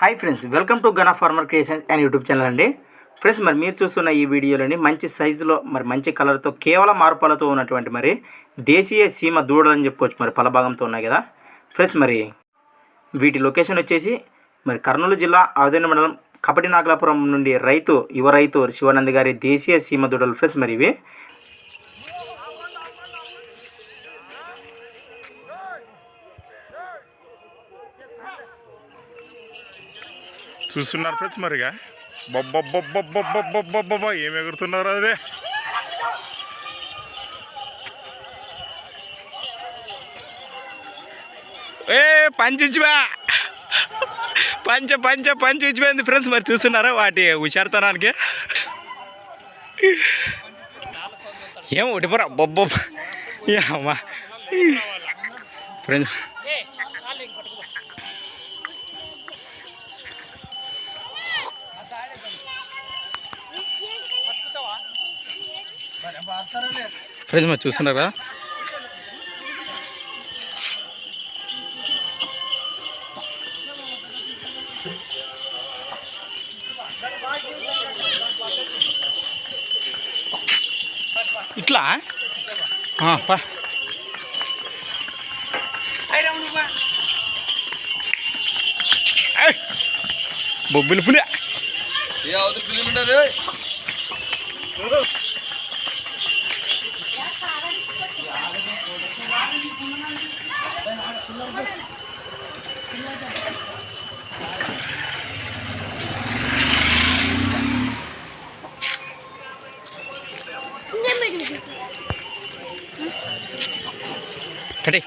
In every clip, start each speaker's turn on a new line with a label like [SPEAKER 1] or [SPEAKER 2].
[SPEAKER 1] Hi friends welcome to Gana farmer creations and YouTube channel అండి. Friends మరి మీరు చూస్తున్న ఈ వీడియోలోని మంచి సైజులో మరి మంచి కలర్తో కేవలం మార్పాలతో ఉన్నటువంటి మరి దేశీయ సీమ దూడలు అని చెప్పుకోవచ్చు మరి పలభాగంతో ఉన్నాయి కదా. ఫ్రెండ్స్ మరి వీటి లొకేషన్ వచ్చేసి మరి కర్నూలు జిల్లా ఆదిన మండలం కపటి నాగలాపురం నుండి రైతు యువ రైతు శివానంద్ గారి దేశీయ సీమ దూడలు. ఫ్రెండ్స్ మరి ఇవి
[SPEAKER 2] చూస్తున్నారు ఫ్రెండ్స్ మరిగా. బొబ్బొబ్బొబ్బొబ్బొబ్బొబ్బొబ్బొబ్బ ఏం ఎగురుతున్నారు అదే? ఏ పంచివా పంచ పంచ పంచి ఇచ్చిపోయింది ఫ్రెండ్స్ మరి చూస్తున్నారా వాటి హుషారుతనానికి? ఏం ఒకటిపోరా బొబ్బొబ్బ. అమ్మా. ఫ్రెండ్స్ ఫ్రెండ్స్ మరి చూస్తున్నారా? ఇట్లా? పా. బొబ్బిలి పులి. ఏ అవతల పిల్లలు కటి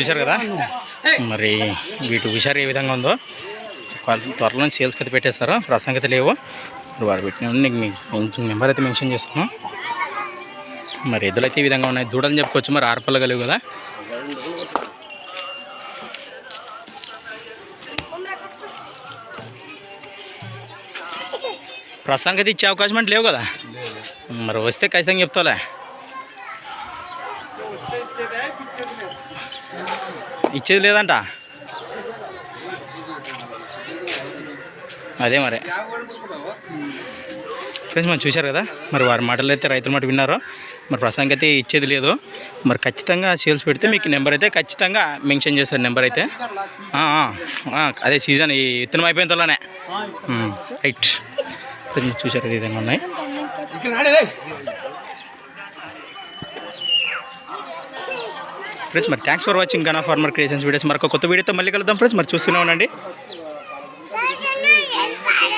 [SPEAKER 2] చూశారు కదా? మరి వీటి హుషారు ఏ విధంగా ఉందో వాళ్ళు త్వరలో సేల్స్ అయితే పెట్టేస్తారు ప్రసంగత లేవు. మరి వారు పెట్టిన నీకు మీకు నెంబర్ అయితే మెన్షన్ చేస్తాను. మరి ఎద్దులు అయితే ఈ విధంగా ఉన్నాయి. దూడని చెప్పుకోవచ్చు. మరి ఆరుపల్ల కదా? ప్రస్తుతానికి అయితే ఇచ్చే అవకాశం అంటే లేవు కదా? మరి వస్తే ఖచ్చితంగా చెప్తాలే ఇచ్చేది లేదంట? అదే మరి. ఫ్రెండ్స్ మనం చూశారు కదా? మరి వారి మాటలు అయితే రైతుల మాట విన్నారు మరి ప్రస్తుతానికి అయితే ఇచ్చేది లేదు. మరి ఖచ్చితంగా సేల్స్ పెడితే మీకు నెంబర్ అయితే ఖచ్చితంగా మెన్షన్ చేస్తారు నెంబర్ అయితే. అదే సీజన్ ఈ విత్తనం అయిపోయిన తోనే రైట్. ఫ్రెండ్స్ చూశారు కదా విధంగా ఉన్నాయి? ఫ్రెండ్స్ మరి thanks for watching Gana farmer creations videos మరొక కొత్త వీడియోతో మళ్ళీ కలుద్దాం. ఫ్రెండ్స్ మరి చూస్తూనే ఉండండి.